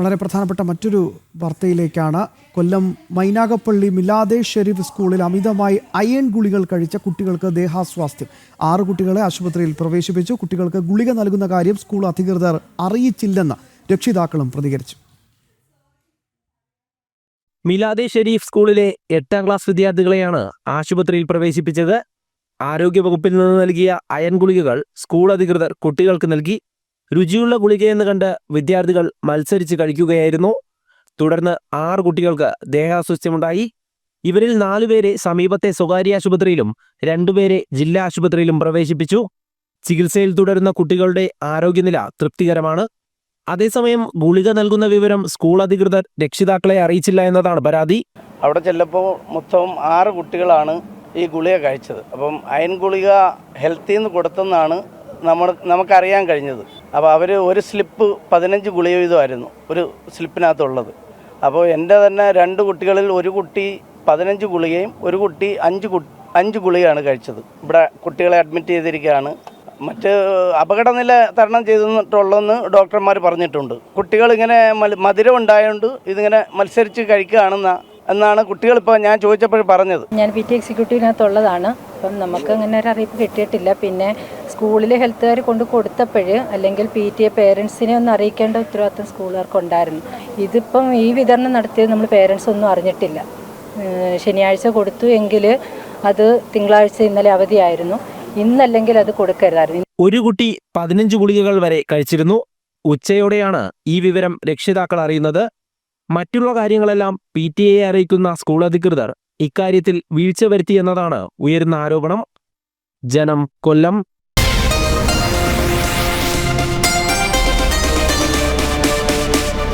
വളരെ പ്രധാനപ്പെട്ട മറ്റൊരു വാർത്തയിലേക്കാണ്. കൊല്ലം മൈനാഗപ്പള്ളി മിലാദേ ഷെരീഫ് സ്കൂളിൽ അമിതമായി അയൺ ഗുളികൾ കഴിച്ച കുട്ടികൾക്ക് ദേഹാസ്വാസ്ഥ്യം. ആറ് കുട്ടികളെ ആശുപത്രിയിൽ പ്രവേശിപ്പിച്ചു. കുട്ടികൾക്ക് ഗുളിക നൽകുന്ന കാര്യം സ്കൂൾ അധികൃതർ അറിയിച്ചില്ലെന്ന് രക്ഷിതാക്കളും പ്രതികരിച്ചു. മിലാദെ ഷെരീഫ് സ്കൂളിലെ എട്ടാം ക്ലാസ് വിദ്യാർത്ഥികളെയാണ് ആശുപത്രിയിൽ പ്രവേശിപ്പിച്ചത്. ആരോഗ്യവകുപ്പിൽ നിന്ന് നൽകിയ അയൺ ഗുളികകൾ സ്കൂൾ അധികൃതർ കുട്ടികൾക്ക് നൽകി. രുചിയുള്ള ഗുളികയെന്ന് കണ്ട് വിദ്യാർത്ഥികൾ മത്സരിച്ച് കഴിക്കുകയായിരുന്നു. തുടർന്ന് ആറ് കുട്ടികൾക്ക് ദേഹാസ്വസ്ഥ്യമുണ്ടായി. ഇവരിൽ നാലുപേരെ സമീപത്തെ സ്വകാര്യ ആശുപത്രിയിലും രണ്ടുപേരെ ജില്ലാ ആശുപത്രിയിലും പ്രവേശിപ്പിച്ചു. ചികിത്സയിൽ തുടരുന്ന കുട്ടികളുടെ ആരോഗ്യനില തൃപ്തികരമാണ്. അതേസമയം ഗുളിക നൽകുന്ന വിവരം സ്കൂൾ അധികൃതർ രക്ഷിതാക്കളെ അറിയിച്ചില്ല എന്നതാണ് പരാതി. അവിടെ ചെല്ലപ്പോൾ മൊത്തം ആറ് കുട്ടികളാണ് ഈ ഗുളിക കഴിച്ചത്. അപ്പം അയൻ ഗുളിക ഹെൽത്തിന്ന് കൊടുത്തെന്നാണ് നമ്മൾ നമുക്കറിയാൻ കഴിഞ്ഞത്. അപ്പോൾ അവർ ഒരു സ്ലിപ്പ് പതിനഞ്ച് ഗുളിക വീതമായിരുന്നു ഒരു സ്ലിപ്പിനകത്തുള്ളത്. അപ്പോൾ എന്റെ തന്നെ രണ്ട് കുട്ടികളിൽ ഒരു കുട്ടി പതിനഞ്ച് ഗുളികയും ഒരു കുട്ടി അഞ്ച് കു അഞ്ച് ഗുളികയാണ് കഴിച്ചത്. ഇവിടെ കുട്ടികളെ അഡ്മിറ്റ് ചെയ്തിരിക്കുകയാണ്. മറ്റ് അപകടനില തരണം ചെയ്തിട്ടുള്ളതെന്ന് ഡോക്ടർമാർ പറഞ്ഞിട്ടുണ്ട്. കുട്ടികൾ ഇങ്ങനെ മധുരം ഉണ്ടായതുകൊണ്ട് ഇതിങ്ങനെ മത്സരിച്ച് കഴിക്കുകയാണെന്ന എന്നാണ് കുട്ടികൾ ഇപ്പോൾ ഞാൻ ചോദിച്ചപ്പോൾ പറഞ്ഞത്. ഞാൻ പി ടി എക്സിക്യൂട്ടീവിനകത്തുള്ളതാണ്. അപ്പം നമുക്ക് അങ്ങനെ ഒരു അറിയിപ്പ് കിട്ടിയിട്ടില്ല. പിന്നെ സ്കൂളിലെ ഹെൽത്തുകാർ കൊണ്ട് കൊടുത്തപ്പോൾ അല്ലെങ്കിൽ പി ടി എ പേരൻസിനെ ഒന്ന് അറിയിക്കേണ്ട ഉത്തരവാദിത്വം സ്കൂളുകാർക്ക് ഉണ്ടായിരുന്നു ഇതിപ്പം ഈ വിതരണം നടത്തിയത് നമ്മൾ പേരൻസ് ഒന്നും അറിഞ്ഞിട്ടില്ല. ശനിയാഴ്ച കൊടുത്തു എങ്കിൽ അത് തിങ്കളാഴ്ച ഇന്നലെ അവധിയായിരുന്നു. ഇന്നല്ലെങ്കിൽ അത് കൊടുക്കരുതായിരുന്നു. ഒരു കുട്ടി പതിനഞ്ച് ഗുളികകൾ വരെ കഴിച്ചിരുന്നു. ഉച്ചയോടെയാണ് ഈ വിവരം രക്ഷിതാക്കൾ അറിയുന്നത്. മറ്റുള്ള കാര്യങ്ങളെല്ലാം പി ടി എയെ അറിയിക്കുന്ന സ്കൂൾ അധികൃതർ ഇക്കാര്യത്തിൽ വീഴ്ച വരുത്തി എന്നതാണ് ഉയരുന്ന ആരോപണം. ജനം കൊല്ലം